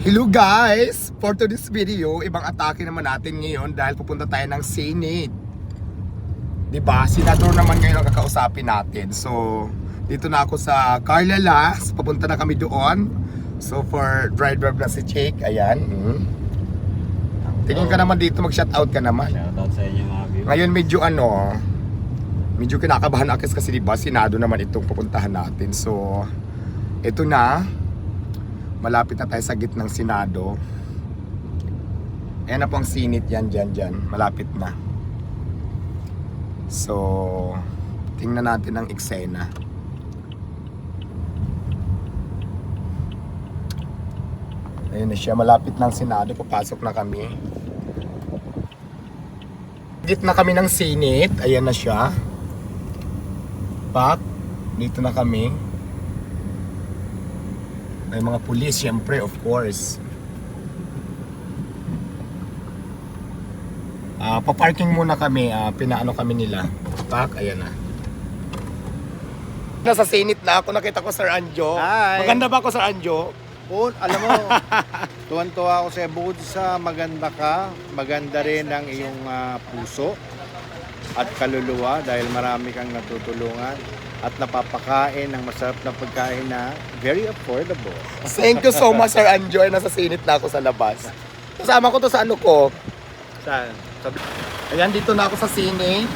Hello guys! For today's video, ibang atake naman natin ngayon dahil pupunta tayo ng Senate. 'Di ba? Senador naman ngayon ang kakausapin natin. So, dito na ako sa Carlalas. Papunta na kami doon. So, for driver na si Jake. Ayan. Mm. Tingin ka naman dito, mag-shoutout ka naman. Shoutout sa inyo mga viewers. Ngayon medyo ano, medyo kinakabahan ako kasi di ba Senado naman itong pupuntahan natin. So, ito na. Malapit na tayo sa gitnang Senado. Ayan na po ang sinit yan, dyan, dyan. Malapit na. So, tingnan natin ang eksena. Ayun na siya, malapit ng Senado. Papasok na kami. Gitna kami ng Senate. Ayan na siya. Pak, dito na kami. May mga pulis, syempre, of course. Ah, pa-parking muna kami. Ah, pinaano kami nila. Pak, ayan na. Nasa Senate na ako. Nakita ko Sir Anjo. Hi. Maganda ba ako Sir Anjo? Oh, alam mo, tuwan-tuwa ako sa bukod sa maganda ka, maganda rin ang iyong ah, puso at kaluluwa dahil marami kang natutulungan at napapakain ng masarap na pagkain na very affordable. Thank you so much Sir Anjo. Ay, nasa Senate na ako sa labas. Kasama ko to sa ano ko. Saan? Sabi, Ayan, dito na ako sa Senate.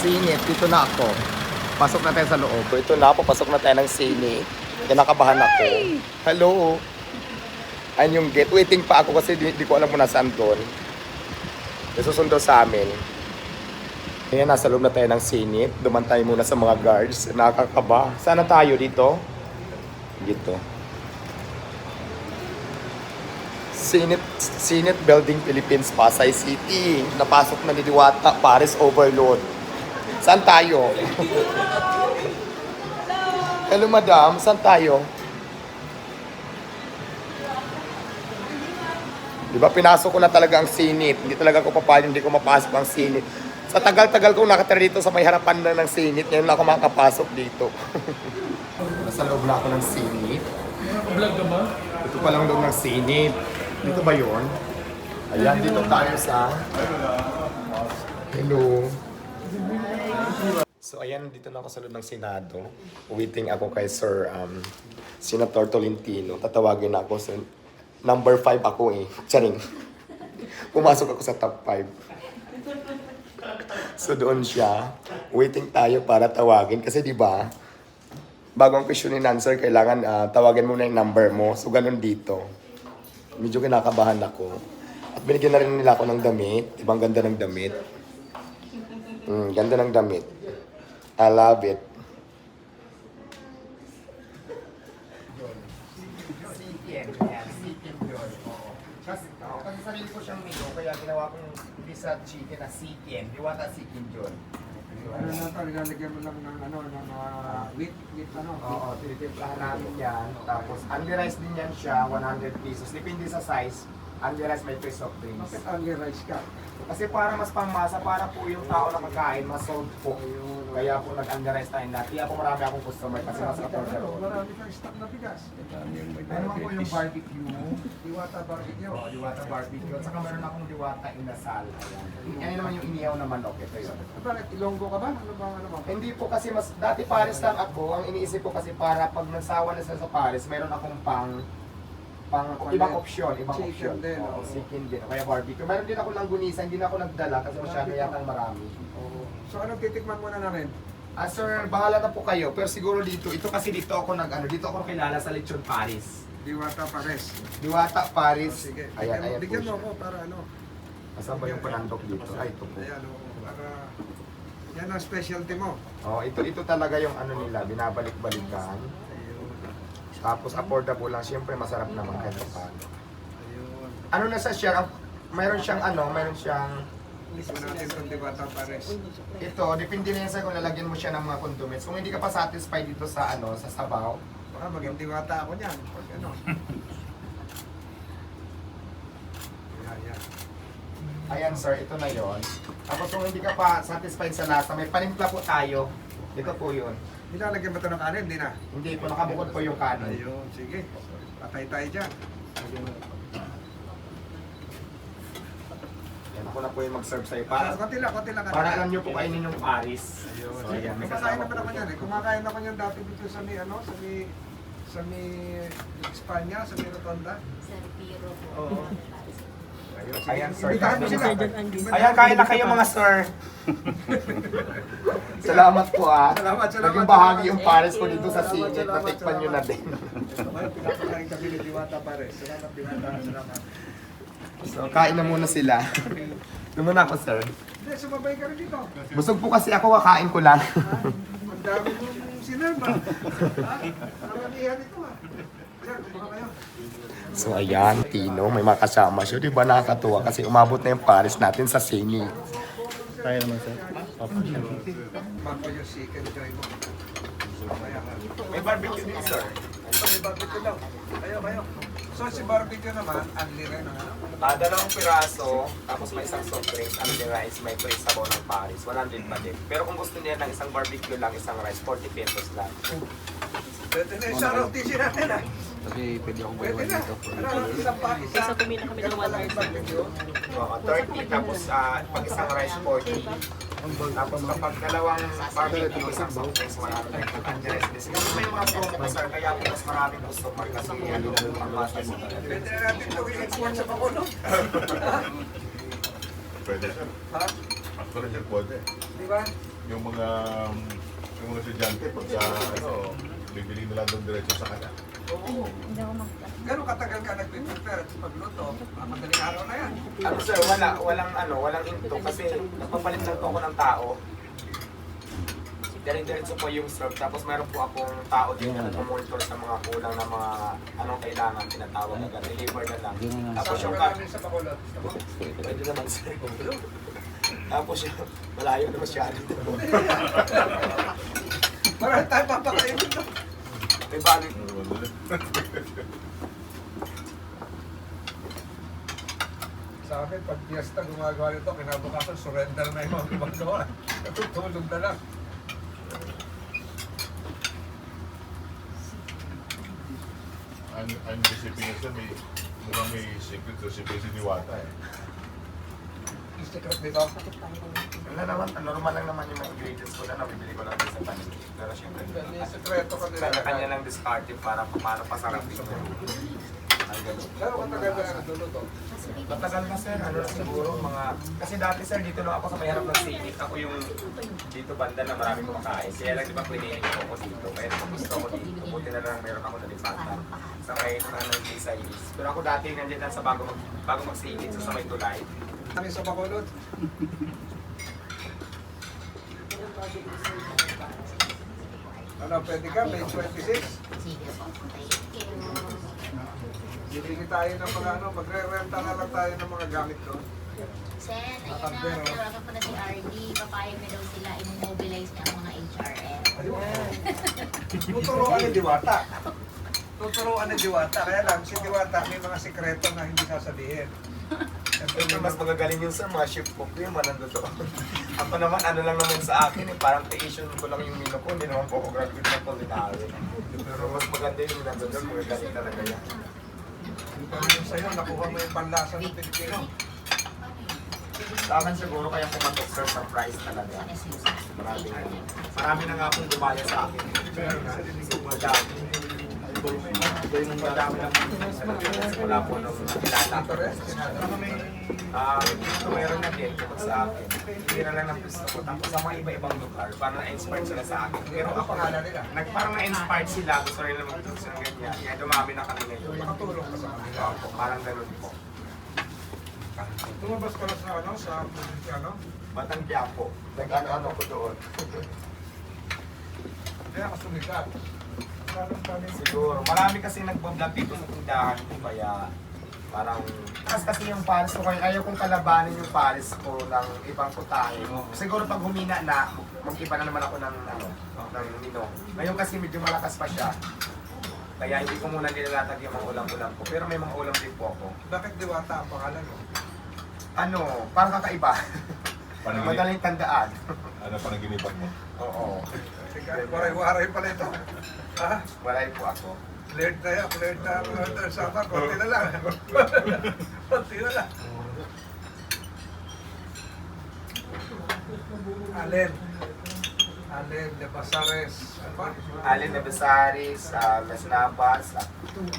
Senate, dito na ako. Pasok na tayo sa loob. Ito na, papasok na tayo ng Senate. Kinakabahan ako. Hello. Ayan yung gate. Waiting pa ako kasi di, di ko alam kung nasaan doon. May susundo sa amin. Ayan, nasa loob na tayo ng Senate. Duman tayo muna sa mga guards. Nakakaba. Sana tayo dito? Dito. Senate, Senate Building Philippines, Pasay City. Napasok na ni Diwata, Paris Overload. Saan tayo? Hello madam, saan tayo? Di ba pinasok ko na talaga ang Senate. Hindi talaga ako papayag, hindi ko mapasok ang Senate. Sa tagal-tagal kong nakatira dito sa may harapan na ng Senate, ngayon lang ako makakapasok dito. Nasa loob na ako ng Senate. Vlog ka ba? Ito pa lang loob ng Senate. Dito ba yon? Ayan, dito tayo sa... Hello. So ayan, dito na ako sa loob ng Senado. Waiting ako kay Sir um, Senator Tolentino. Tatawagin ako sa number 5 ako eh. Charing. Pumasok ako sa top 5. So doon siya. Waiting tayo para tawagin. Kasi di ba bago ang question and answer, kailangan ah, tawagin mo na yung number mo. So ganun dito. Medyo kinakabahan ako. At binigyan na rin nila ako ng damit. Ibang ganda ng damit. Mm, ganda ng damit. I love it. Kasi, sarili ko siyang menu, kaya ginawa hindi sa chicken na chicken. Diwata chicken yun. Ano na ito, nilalagyan mo lang ng ano, ng mga wheat, wheat ano. Oo, tinitimplahan namin yan. Tapos, only rice din yan siya, 100 pesos. Depende sa size. Only rice may piece of drinks. Bakit only rice ka? Kasi para mas pangmasa, para po yung tao na kakain, mas sold po. Kaya po nag-under rice tayo lahat. Kaya po marami akong customer kasi mas affordable. Marami kang stock na bigas. Meron po yung barbecue. Diwata barbecue. Oo, diwata barbecue. At saka meron akong diwata inasal. Ayan. Yan naman yung inihaw na manok. Ito yun. Bakit? Ilonggo ka ba? Ano ba ano ba? Hindi po kasi mas, dati Paris lang ako, ang iniisip ko kasi para pag nagsawa na sila sa Paris, meron akong pang, pang ibang option, ibang Chicken option. din, Oo, oo. chicken din, kaya barbecue. Meron din ako langgunisa, hindi na ako nagdala kasi masyado yata marami. Oo. So anong titikman mo na na rin? Ah sir, bahala na po kayo, pero siguro dito, ito kasi dito ako nag, ano, dito ako kilala sa Lechon Paris. Diwata pares. Diwata Paris. Sige. Ayan, ayan po Bigyan mo siya. ako para ano. Asan ba yung panandok dito? Ay, ito po. Ayan, oo. Para yan ang specialty mo. Oh, ito ito talaga yung ano nila, binabalik-balikan. Tapos affordable lang, siyempre masarap naman kahit paano. Ayun. ano na sa siya, mayroon siyang ano, mayroon siyang ito, depende na yan sa kung lalagyan mo siya ng mga condiments. Kung hindi ka pa satisfied dito sa ano, sa sabaw, Baka maging diwata ako niyan. Pag ano. Yan, yan. ayan sir, ito na yon. Tapos kung hindi ka pa satisfied sa lasa, may panimpla po tayo. Ito po yun. Nilalagyan ba ito ng kanin? Hindi na. Hindi po, nakabukod po yung kanin. Ayun, sige. Patay tayo dyan. Yan ako na po yung mag-serve sa'yo. Para, Para, konti lang, konti lang. para alam nyo po kainin yung Paris. Ayun. So, ayan, may Kumakain kasama naman po. ako yan eh. Kumakain ako yan dati dito sa may, ano, sa may, sa may Espanya, sa may Rotonda. Sir Piro po. Oo. Ayan, sir. Mo sila. Ayan, kain na kayo mga sir. salamat po ah. Salamat, salamat, Naging bahagi yung Paris ko dito sa Salamat, singit. salamat, Natikpan nyo na din. Pinapakain kami ni Diwata pare. Salamat, Diwata. Salamat. So, kain na muna sila. Doon ako, sir. Hindi, sumabay ka rin dito. Busog po kasi ako, kakain ko lang. Ang dami mong sinerma. Ha? Ang iyan ito ah. So ayan, Tino, may makasama siya. Di ba nakakatuwa? Kasi umabot na yung Paris natin sa singit. Kaya naman sir. May barbecue din, sir. May barbecue daw. Kayo, kayo. So si barbecue naman, unli rin ano. Ah, dalawang piraso, tapos may isang soft drinks, ang rice, may free sabaw ng Paris. 100 pa din. Pero kung gusto niya ng isang barbecue lang, isang rice, 40 pesos lang. Pwede na yung shoutout tissue natin ah. Kasi pwede akong na. Ano, isang pa, isa. Isa tumina kami ng yung barbecue. Oo, 30, tapos ah, pag isang rice, 40. Tapos kapag dalawang barbecue, isang soft drinks, 100. Ang rice discount. May mga promo ko, sir, kaya po mas maraming customer kasi ano, ang masa mo. Pwede na natin ito i-export sa Bacolod. Pwede sir. Ha? Actually sir, pwede. Di ba? Yung mga yung mga estudyante, pag sa ano, bibili nila doon diretso sa kanya. Oo. Gano'ng katagal ka nag-prepare at pagluto? Ah, Madaling araw na yan. Ano sir, wala, walang ano, walang into kasi nagpapalit lang po ako ng tao. Diretso po yung serve. Tapos meron po akong tao din na nagmamonitor sa mga kulang na mga anong kailangan tinatawag agad. Deliver na lang. Tapos yung ka namin sa Bacolod? Mo? pwede naman sir. Tapos yung malayo na masyado. Marami tayo papakain. May bagay. Sa akin, pag fiesta gumagawa nito, kinabukasan, surrender na yung mga gumagawa. Natutulog na lang. Ang, ang recipe niya sir, may, mukhang may secret recipe si Diwata eh. Secret nito, Wala naman, normal lang naman yung mga ingredients ko na nabibili ko lang din sa panig. Pero syempre, may sekreto ka nila. kanya lang discarded para paano pasarap ito. Ay, ganun. Katagal ka na niluluto? Matagal na sir, ano na siguro, mga... Kasi dati sir, dito lang ako sa may harap ng sinik. Ako yung dito banda na marami kumakain. Kaya lang di ba klinikin ko ako dito. Kaya kung gusto ako dito, buti na lang meron ako nalipatan. Sa may ano, sa is. Pero ako dati nandiyan lang sa bago, mag, bago magsinit sa may tulay. Kami sa Bacolod. Ano, pwede ka? May 26? Bibili tayo ng mga ano, magre-renta na lang tayo ng mga gamit doon. Sen, ayun na, tinawagan ko na si RD. Papayag na daw sila i-mobilize na ang mga HRM. Tuturuan ni Diwata. Tuturuan ni Diwata. Kaya lang, si Diwata may mga sikreto na hindi sasabihin. Siyempre mas magagaling yun sir, mga chef cook yun, manando to. ako naman, ano lang naman sa akin eh, parang tuition ko lang yung mino ko, hindi naman po ako graduate ng culinary. Pero mas maganda yung nandun doon, magagaling talaga yan. Pero yung sa'yo, nakuha mo yung panlasa ng Pilipino. Sa akin siguro kaya pumatok sir sa price talaga. Marami, marami na nga pong dumaya sa akin. Madami. Madami na wala po nung kilala ko. Ah, ito meron na din sa akin. Hindi na lang ng gusto ko. Tapos sa mga iba-ibang lugar, parang na-inspired sila sa akin. Pero ako, nag, parang na-inspired sila. Gusto rin na mag-tugs ng ganyan. Kaya dumami na kami ngayon. Makatulong ka sa kanila. Opo, parang ganun po. Lumabas ka na sa ano, sa ano? Batang Quiapo. Nag-ano-ano ko doon. Kaya ka sumikat. Parang kami. Siguro. Marami kasi nagbablog dito sa tindahan ko kaya parang taas kasi yung pares ko kaya ayaw kong kalabanin yung pares ko ng ibang putahe. Siguro pag humina na, mag-iba na naman ako ng ano, ng nino. Ngayon kasi medyo malakas pa siya. Kaya hindi ko muna nilalatag yung mga ulam-ulam ko. Pero may mga ulam din po ako. Bakit Diwata ang pangalan mo? Ano, parang kakaiba. Panaginip, Madaling tandaan. ano panaginipan mo? Oo. Teka, waray-waray pala ito. Ha? Walay po ako. Cleared na yan, cleared na. Cleared na sama, konti na lang. konti na lang. Alin? Alin de Basares. Ano? Alin na Besaris, uh, Las Navas, ah,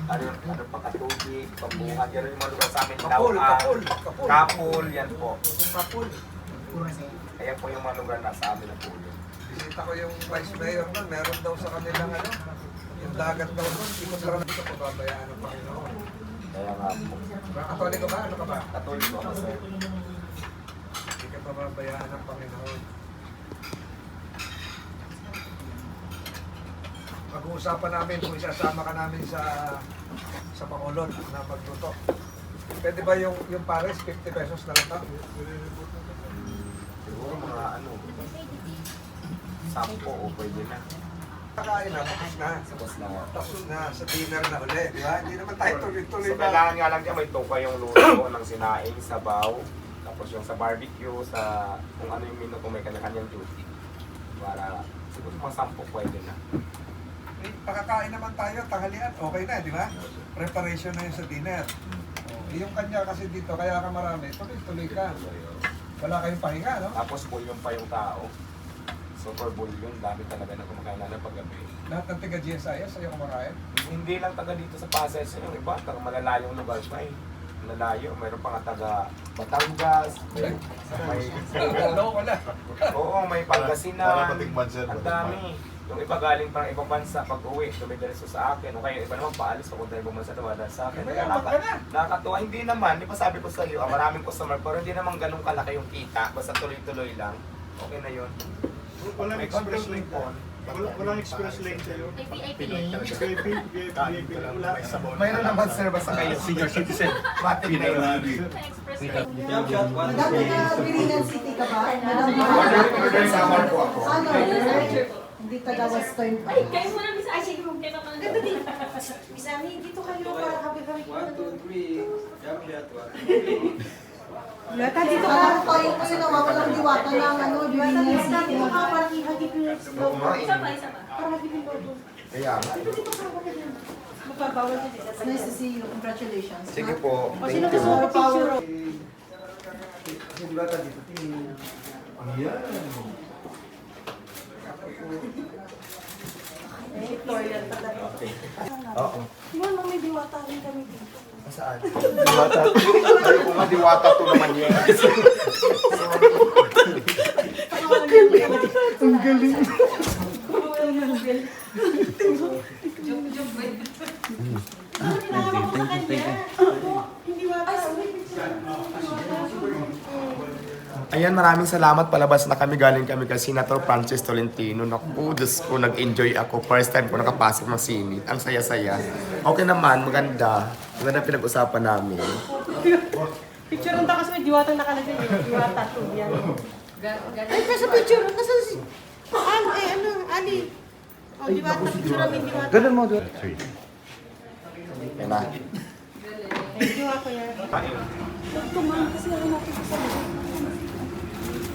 ano, ano pa katubig, pambuhat, yan yung mga lugar sa amin. Kapul, Lauan, kapul, kapul. Kapul, yan po. Kapul. Ayan po yung mga lugar na sa amin na pulo. Bisita ko yung vice mayor nun. Meron daw sa kanilang ano. Yung dagat daw nun. Hindi ko sarap ito pababayaan ng Panginoon. Kaya nga po. Katoliko ba? Ano ka ba? Katoliko ako sir. Hindi ka pababayaan ng Panginoon. Pag-uusapan namin kung isasama ka namin sa sa Bacolod na magluto. Pwede ba yung yung pares 50 pesos na lang to? Siguro mga ano, sampo o pwede na. Kakain na, tapos na. Tapos na. Tapos na sa dinner na uli, di ba? Hindi naman tayo tuloy-tuloy So, kailangan nga lang dyan may tuka yung luto ng sinaing, sabaw, tapos yung sa barbecue, sa kung ano yung menu, kung may kanya-kanyang duty. Para siguro mga sampo pwede na. Eh, Pakakain naman tayo, tanghalian, okay na, di ba? Preparation na yun sa dinner. Yung kanya kasi dito, kaya ka marami, tuloy-tuloy ka. Wala kayong pahinga, no? Tapos bulyon pa yung tao. Super bulyon, dami talaga na kumakain na ng paggabi. Lahat ng taga GSIS, ayaw kumakain. Hindi lang taga dito sa Pasay, yung iba, taga malalayong lugar pa eh. Malalayo, mayroon pa nga taga Batangas, may, may Ano, may patikman, sir, Ang patikman. dami. Yung iba galing pang ibang bansa pag uwi, dumidiretso sa akin. O kaya iba naman paalis, papunta ibang bansa, dumadaan sa akin. Kaya Mayaman ka na. nakakatuwa. Hindi naman, di ba sabi ko sa iyo, ah, maraming customer, pero hindi naman ganun kalaki yung kita. Basta tuloy-tuloy lang. Okay na yun. Walang May express control lane po. Wala, walang express lane sa'yo. May VIP lane. VIP, VIP, wala. Mayroon naman sir, basta kayo. Senior citizen. Matik na yun. May express lane. Madam, taga-Pilipinan City ka ba? Madam, Order, sa ako. ano? Hindi taga-Western pa. Ay, kayo muna bisa. Ay, sige, huwag kayo. Ganda din. Bisani, dito kayo para happy-happy ko. Diwata, dito ka. Parang kayo nawawalang diwata ng ano, Pilipinan City. Dito ka, parang happy Oo nga, Isa pa, isa pa. Parang happy ko. Kaya nga. Magpapawal ka dito. Nice to see you. Congratulations. Sige po. O, Thank sino you. gusto mo power? Victorian talaga. Oo. Di ba may diwata rin kami dito? Saan? Diwata. Ay, kung nga diwata to naman yun. Ang galing. Hindi ba? Ayan, maraming salamat. Palabas na kami. Galing kami kay Senator Francis Tolentino. Naku, Diyos ko, nag-enjoy ako. First time ko nakapasok ng sinit. Ang saya-saya. Okay naman, maganda. Maganda pinag-usapan namin. Picture ng takas may diwata nakalagay. Diwata to yan. Ay, kasi picture. Nasa si... An, eh, ano, Ali. O, diwata. Picture namin diwata. Ganun mo, diwata. Yan na. Thank you, ako yan. Tumang kasi ano natin sa